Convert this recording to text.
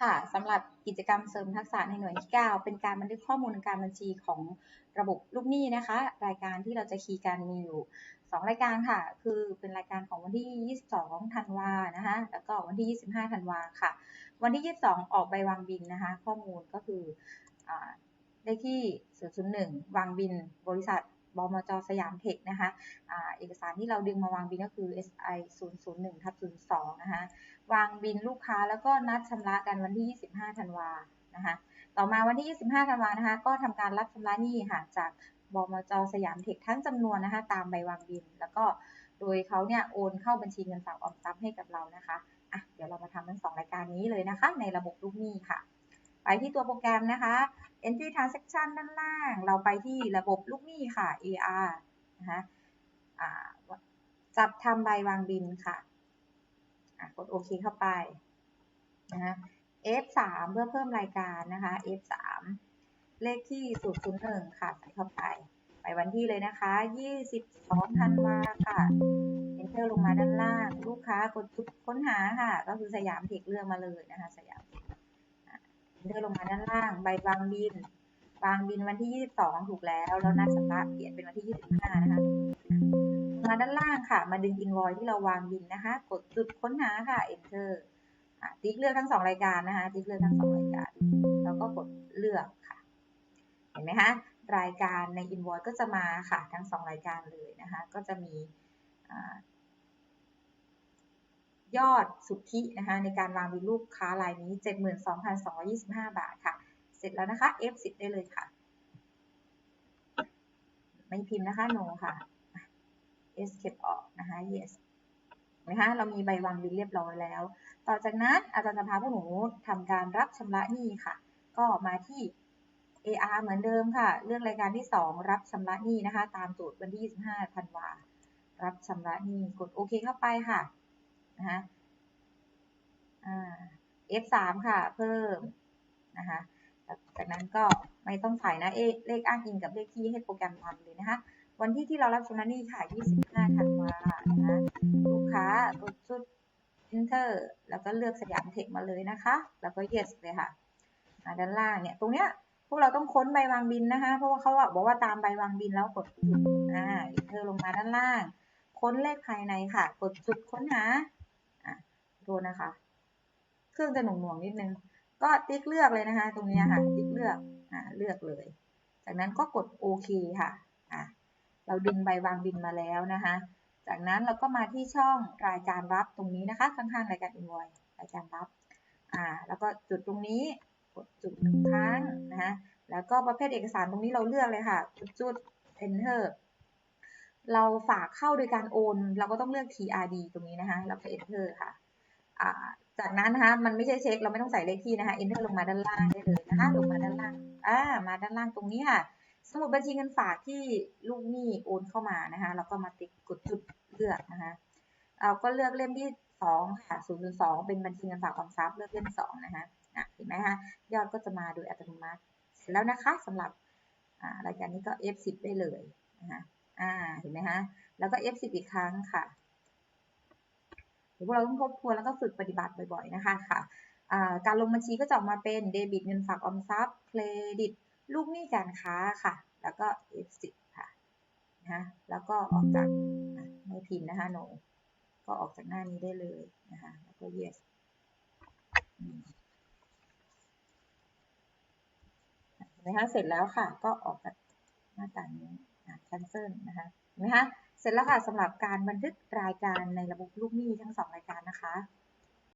ค่ะสำหรับกิจกรรมเสริมทักษะในหน่วยที่ 9 เป็นการบันทึกข้อมูลการบัญชีของระบบลูกหนี้นะคะ รายการที่เราจะคีย์กันมีอยู่2รายการค่ะ คือเป็นรายการของวันที่ 22 ธันวานะคะ แล้วก็วันที่ 25 ธันวาค่ะ วันที่ 22 ออกใบวางบินนะคะ ข้อมูลก็คืออาเลขที่ 001 วางบิน บริษัท บมจสยามเทคนะคะอาเอกสารที่เราดึงมาวางบินก็คือ SI 001ทับ02 นะคะ วางบินลูกค้าแล้วก็นัดชำระกันวันที่ 25 ธันวานะคะ ต่อมาวันที่ 25 ธันวานะคะ ก็ทำการรับชำระหนี้ค่ะจากบมจสยามเทคทั้งจำนวนนะคะตามใบวางบิน แล้วก็โดยเขาเนี่ยโอนเข้าบัญชีเงินฝากออมทรัพย์ให้กับเรานะคะอะเดี๋ยวเรามาทำทั้งสองรายการนี้เลยนะคะ ในระบบลูกหนี้ค่ะ ไปที่ตัวโปรแกรมนะคะ entry transaction ด้านล่าง เราไปที่ระบบลูกหนี้ค่ะ AR นะคะจับทำใบวางบินค่ะกดโอเคเข้าไปนะคะ F3 เพื่อเพิ่มรายการนะคะ F3 เลขที่ 001 ค่ะ ใส่เข้าไป ไปวันที่เลยนะคะ 22 ธันวาค่ะ Enter ลงมาด้านล่าง ลูกค้ากดจุดค้นหาค่ะ ก็คือสยามเทคเลือกมาเลยนะคะ สยามเ Enter ลงมาด้านล่าง ใบวางบินวางบินวันที่ 22 ถูกแล้ว แล้วนัดชำระเปลี่ยนเป็นวันที่ 25 นะคะ มาด้านล่างค่ะ มาดึง invoice ที่เราวางบินนะคะ กดจุดค้นหาค่ะ enter ติ๊กเลือกทั้งสองรายการนะคะ ติ๊กเลือกทั้งสองรายการ แล้วก็กดเลือกค่ะ เห็นไหมคะ รายการใน invoice ก็จะมาค่ะ ทั้งสองรายการเลยนะคะ ก็จะมี ยอดสุทธินะคะในการวางบินลูกค้ารายนี้ 72,225 บาทค่ะ เสร็จแล้วนะคะ F10 ได้เลยค่ะ ไม่พิมพ์นะคะ no ค่ะ escape ออกนะคะ yes นะคะเรามีใบวางบินเรียบร้อยแล้ว ต่อจากนั้นอาจารย์จะพาพวกหนูทำการรับชำระหนี้ค่ะ ก็มาที่ AR เหมือนเดิมค่ะเลือกรายการที่ 2 รับชำระหนี้นะคะ ตามโจทย์วันที่ 25ธันวารับชำระหนี้กดโอเคเข้าไปค่ะ นะคะ F3 ค่ะ เพิ่มนะคะ จากนั้นก็ไม่ต้องใส่นะเเลขอ้างอิงกับเลขที่ให้โปรแกรมทำเลยนะคะ วันที่ที่เรารับชำระหนี้ค่ะ 25ธันวานะคะลูกค้ากดจุด enter แล้วก็เลือกสยามเทคมาเลยนะคะ แล้วก็ yes เลยค่ะมาด้านล่างเนี่ย ตรงเนี้ยพวกเราต้องค้นใบวางบินนะคะ เพราะว่าเขาบอกว่าตามใบวางบินแล้วกดจุดอ่า enter ลงมาด้านล่าง ค้นเลขภายในค่ะ กดจุดค้นหา ดูนะคะ เครื่องจะหน่วงๆนิดนึง ก็ติ๊กเลือกเลยนะคะ ตรงนี้ค่ะ ติ๊กเลือกอ่าเลือกเลย จากนั้นก็กดโอเคค่ะอะเราดึงใบวางบินมาแล้วนะคะ จากนั้นเราก็มาที่ช่องรายการรับตรงนี้นะคะ ข้างๆรายการ invoice รายการรับอ่าแล้วก็จุดตรงนี้กดจุดหนึ่งครั้งนะคะแล้วก็ประเภทเอกสารตรงนี้เราเลือกเลยค่ะจุด enter เราฝากเข้าโดยการโอน เราก็ต้องเลือก TRD ตรงนี้นะคะเราก็ enter ค่ะอ่า จากนั้นนะคะมันไม่ใช่เช็ค เราไม่ต้องใส่เลขที่นะคะ enter ลงมาด้านล่างได้เลยนะคะลงมาด้านล่างอ่ามาด้านล่างตรงนี้ค่ะ สมุดบัญชีเงินฝากที่ลูกหนี้โอนเข้ามานะคะแล้วก็มาติ๊กกดจุดเลือกนะคะเราก็เลือกเล่มที่สองค่ะศูนย์สองเป็นบัญชีเงินฝากออมทรัพย์เลือกเล่มสองนะคะเห็นไหมคะยอดก็จะมาโดยอัตโนมัติ เสร็จแล้วนะคะสำหรับรายการนี้ก็ F10 ได้เลยนะคะอ่าเห็นไหมคะแล้วก็ F10 อีกครั้งค่ะ เดี๋ยวพวกเราต้องทบทวนแล้วก็ฝึกปฏิบัติบ่อยๆนะคะค่ะการลงบัญชีก็จะออกมาเป็นเดบิตเงินฝากออมทรัพย์เครดิตลูกหนี้การค้าค่ะ แล้วก็ F10 ค่ะนะแล้วก็ออกจากไม่พิมพ์นะคะโนก็ออกจากหน้านี้ได้เลยนะคะแล้วก็ yes นไหมคะเสร็จแล้วค่ะ ก็ออกจาก หน้าต่างนี้ cancel นะคะเห็นไหมคะ เสร็จแล้วค่ะสำหรับการบันทึกรายการในระบบลูกหนี้ทั้งสองรายการนะคะ